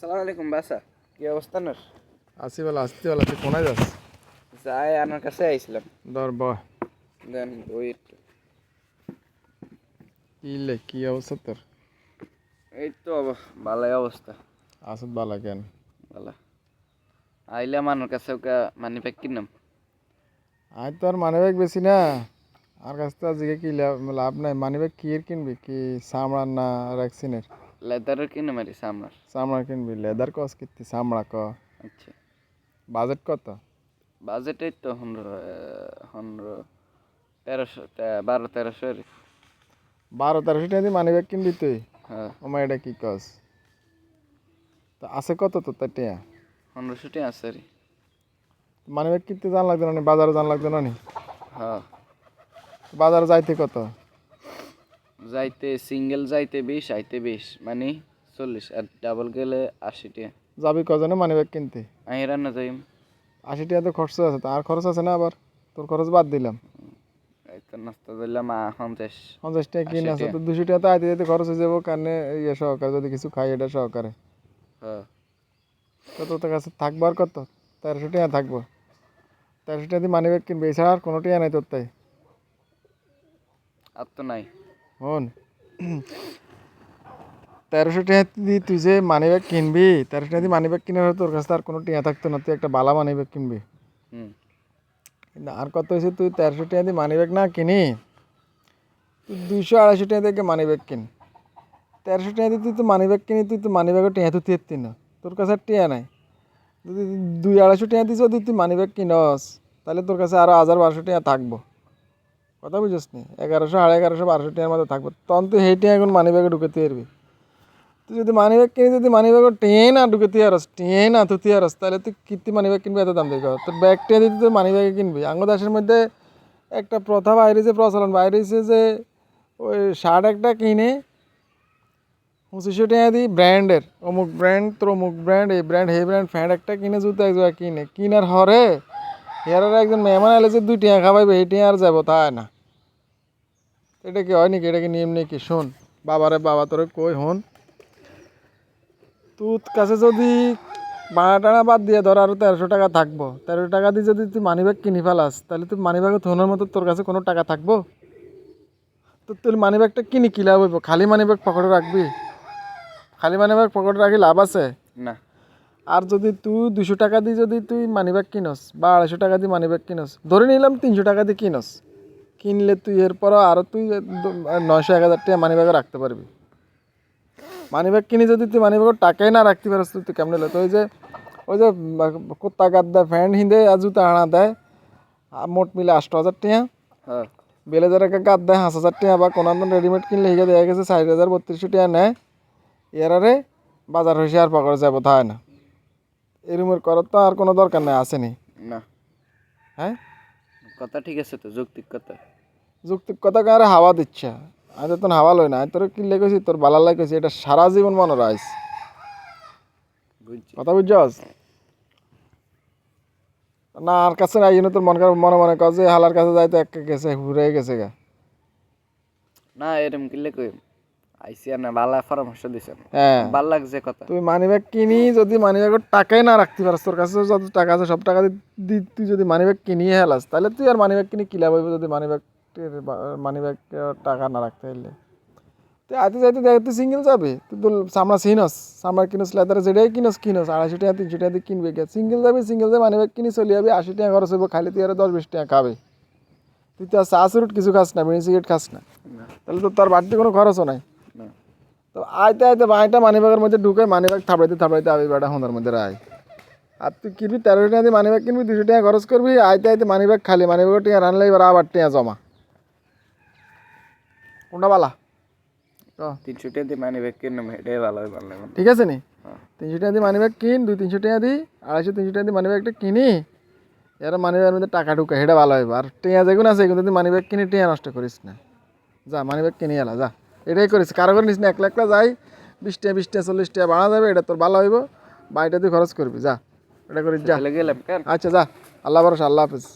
আসসালামু আলাইকুম বাসা কি অবস্থা না আসি বলা আসতে বলা তুই কোনায় যাস যাই আপনার কাছে আইছিলাম। ধর বয় দেন একটু। কি লে কি অবস্থা তোর? এই তো ভালোই অবস্থা। আসত বালা কেন? ভালো। আইলাম আমার কাছে ওকে মানি প্যাক কিনলাম। আজ তো আর মানি ব্যাগ বেশি না। আর কাছ থেকে আজকে কি লাভ নাই। মানি ব্যাগ কি কিনবি? কি চামড়ার না র্যাক্সিনের লেদারের কিনে মারিস আপনার চামড়া কিনবি লেদার কস কিনতি চামড়া ক। আচ্ছা। বাজেট কত? বাজেট এই তো পনেরো পনেরো তেরোশো বারো তেরোশো। বারো তেরোশো টাকা দিয়ে মানি ব্যাগ কিনবি তুই? হ্যাঁ। ওমা এটা কি কস? তো আছে কত তোর তার টিয়া? পনেরোশো টাকা আছে রে মানি ব্যাগ কিনতে জান লাগতো না? বাজারে জান লাগতো না নি? হ্যাঁ। বাজারে যাইতে কত? যাইতে সিঙ্গেল যাইতে বিশ আইতে বিশ। মানে চল্লিশ আর ডাবল গেলে আশি টাকা যাবি কজনে মানি ব্যাগ কিনতে? আমি রান্না যাই আশি টাকা তো খরচ আছে তো আর খরচ আছে না আবার? তোর খরচ বাদ দিলাম। নাস্তা দিলাম পঞ্চাশ পঞ্চাশ। টাকা কিন 80 আছে তো দুশো টাকা তো আইতে যেতে খরচ হয়ে যাব কারণে ইয়ে সহকারে যদি কিছু খাই এটা সহকারে। হ্যাঁ। তো তোর কাছে থাকব আর কত? তেরোশো টাকা থাকব। তেরোশো টাকা দিয়ে মানি ব্যাগ কিনবে এছাড়া আর কোনো টাকা নাই তোর তাই। আর তো নাই। হন তেরোশো টাকা দিয়ে তুই যে মানি ব্যাগ কিনবি তেরোশো টাকা দিয়ে মানি ব্যাগ কিনে তোর কাছে আর কোনো টিয়া থাকতো না তুই একটা বালা মানি ব্যাগ কিনবি। কিন্তু আর কত হয়েছে তুই তেরোশো টাকা দিয়ে মানি ব্যাগ না কিনি তুই দুইশো আড়াইশো টাকা থেকে মানি ব্যাগ কিন। তেরোশো টাকা দিয়ে তুই তো মানি ব্যাগ কিনি তুই তো মানি ব্যাগের টিয়া তো তেরতি না তোর কাছে আর টিয়া নাই। যদি দুই আড়াইশো টাকা দিয়ে যদি তুই মানি ব্যাগ কিনস তাহলে তোর কাছে আরও হাজার বারোশো টাকা থাকব। কথা বুঝিস নি? এগারোশো, সাড়ে এগারোশো, বারোশো টাকার মধ্যে থাকব। তখন তুই সেই টিয়া এখন মানি ব্যাগে ঢুকে পারবি তুই যদি মানি ব্যাগ কিনি যদি মানি ব্যাগের টেয়ে না ঢুকে তুই টেয়ে না তো তুই আরস তাহলে তুই কীর্তি মানি ব্যাগ কিনবি, এত দাম দিয়ে তোর ব্যাগ টেয়ে দিতে তুই মানি ব্যাগে কিনবি। আঙ্গদাসের মধ্যে একটা প্রথা বাইরেছে, প্রচলন বাইরেছে যে ওই শার্ট একটা কিনে পঁচিশশো টাকা দিই ব্র্যান্ডের, অমুক ব্র্যান্ড, তোর অমুক ব্র্যান্ড, এই ব্র্যান্ড এই ব্র্যান্ড ফ্যান্ট একটা কিনে, জুতো এক কিনে। কিনার হরে হেরার একজন মেহমান এলে যে দুই টিয়া খাওয়াইবে এই টিয়া আর যাব তাই না। এটা কি হয় নাকি? এটা কি নিয়ম নাকি? শোন বাবারে বাবা তোরে কই হন? তোর কাছে যদি ভাড়া টানা বাদ দিয়ে ধর আরও তেরোশো টাকা থাকব। তেরোশো টাকা দিয়ে যদি তুই মানি ব্যাগ কিনে ফেলাস তাহলে তুই মানি ব্যাগে থোনের মতো তোর কাছে কোনো টাকা থাকব? তো তুই মানি ব্যাগটা কিনে কি লাভ হইব? খালি মানি ব্যাগ পকেটে রাখবি? খালি মানি ব্যাগ পকেটে রাখি লাভ আছে? না। আর যদি তুই দুশো টাকা দিয়ে যদি তুই মানি ব্যাগ কিনস বা আড়াইশো টাকা দিয়ে মানি ব্যাগ কিনস ধরে নিলাম তিনশো টাকা দিয়ে কিনস কিনলে তুই এরপর আরও তুই নয়শো এক হাজার টাকা মানি ব্যাগে রাখতে পারবি। মানি ব্যাগ কিনে যদি তুই মানি ব্যাগের টাকাই না রাখতে পারিস তুই কেমন হলো তো ওই যে ওই যে কুত্তা গাদ্দা ফ্যান্ট হিঁদে আর জুতা আনা দেয় আর মোট মিলে আষ্ট হাজার টাকা। হ্যাঁ। বেলেজার একটা গাদ দেয় পাঁচ হাজার টাকা বা কোনো রেডিমেড কিনলে হিগে দেখা গেছে চার হাজার বত্রিশশো টাকা নেয়। এরারে বাজার হয়েছে আর পকেটে যাব তাই না। এরুমের করার তো আর কোনো দরকার নাই আসেনি। না। হ্যাঁ? কথা ঠিক আছে তো? যৌক্তিক কথা? যৌক্তিক কথা কারে হাওয়া দিচ্ছে। আমি তো হাওয়া লই না তোর কি লেগেছি তোর বালা লাগেছি এটা সারা জীবন মনে রাইস বুঝছি। কথা বুঝছস? না আর কাছে না তোর মন মনে মনে যে হালার কাছে যাইতে এক গেছে ঘুরে গেছে গা। না এরম কিলে কই পরামর্শ দিছেন। হ্যাঁ। ভালো লাগছে কথা। তুই মানি ব্যাগ কিনি যদি মানি টাকাই না রাখতে পারিস তোর কাছে যত টাকা আছে সব টাকা দি তুই যদি মানি হেলাস তাহলে তুই আর কিনে কি যদি টাকা না রাখতে হইলে? তুই আইতে যাইতে দেখ তুই সিঙ্গেল যাবে? তুই তো চামড়া চিনস চামড়া কিনস লেদারে যেটাই কিনস কিনস আড়াইশো টাকা তিনশো টাকা দিয়ে কিনবে কে সিঙ্গেল যাবি সিঙ্গেল যাবে ব্যাগ কিনে চলে যাবি আশি টাকা খরচ হইব খালি তুই আর দশ বিশ টাকা খাবে। তুই তো আর চা চুরুট কিছু খাস না মিনি সিগারেট খাস না। তাহলে তো তোর বাড়তি কোনো খরচও নাই। তো আইতে আইতে বাঁটা মানিব্যাগের মধ্যে ঢুকে মানিব্যাগ থাপড়াইতে থাপড়াইতে আবি বেটা হোঁদার মধ্যে রায়। আর তুই কিনবি তেরোশো টাকা দিয়ে মানিব্যাগ কিনবি দুশো টাকা খরচ করবি আইতে আইতে মানিব্যাগ খালি মানিব্যাগ টিয়া রানলে এবার আবার টিয়া জমা। কোনটা বালা? তো তিনশো টাকা দিয়ে মানি ব্যাগ কিনলাম এটাই ভালো হয় ভালো ঠিক আছে নি? হ্যাঁ। তিনশো টাকা দিয়ে মানিব্যাগ কিন দুই তিনশো টাকা দিই আড়াইশো তিনশো টাকা দিয়ে মানিব্যাগটা কিনি এর মানিব্যাগের মধ্যে টাকা ঢুকে সেটা ভালো হবে আর টিয়া যেগুলো আছে এগুলো তুই মানিব্যাগ কিনে টিয়া নষ্ট করিস না। যা মানিব্যাগ কিনে এলা যা। এটাই করিস কারও করে নিস না একলা একলা যাই বিশ টাকা বিশ টাকা চল্লিশ টাকা বাড়া যাবে এটা তোর ভালো হইব। বা এটা তুই খরচ করবি যা। এটা করিস যা। আচ্ছা যা। আল্লাহ ভরসা আল্লাহ হাফিজ।